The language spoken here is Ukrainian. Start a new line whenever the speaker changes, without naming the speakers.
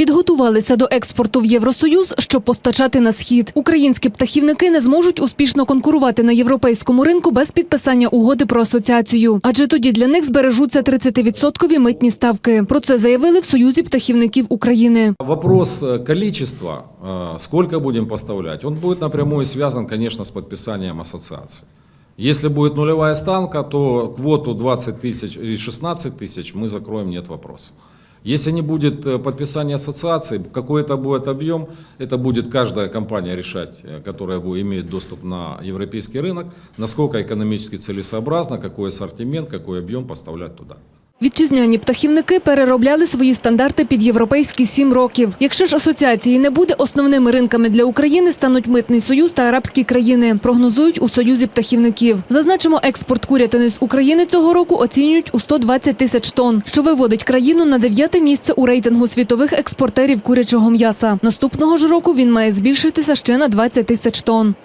Підготувалися до експорту в Євросоюз, щоб постачати на схід. Українські птахівники не зможуть успішно конкурувати на європейському ринку без підписання угоди про асоціацію. Адже тоді для них збережуться 30-відсоткові митні ставки. Про це заявили в Союзі птахівників України.
Вопрос э, количества, э, сколько будем поставлять, он будет напрямую связан, конечно, с подписанием ассоциации. Если будет нулевая ставка, то квоту 20 тысяч и 16 тысяч мы закроем, нет вопросов. Если не будет э, подписания ассоциации, какой это будет объем, это будет каждая компания решать, э, которая будет, имеет доступ на европейский рынок, насколько экономически целесообразно, какой ассортимент, какой объем поставлять туда.
Вітчизняні птахівники переробляли свої стандарти під європейські сім років. Якщо ж асоціації не буде, основними ринками для України стануть Митний Союз та арабські країни, прогнозують у Союзі птахівників. Зазначимо, експорт курятини з України цього року оцінюють у 120 тисяч тонн, що виводить країну на дев'яте місце у рейтингу світових експортерів курячого м'яса. Наступного ж року він має збільшитися ще на 20 тисяч тонн.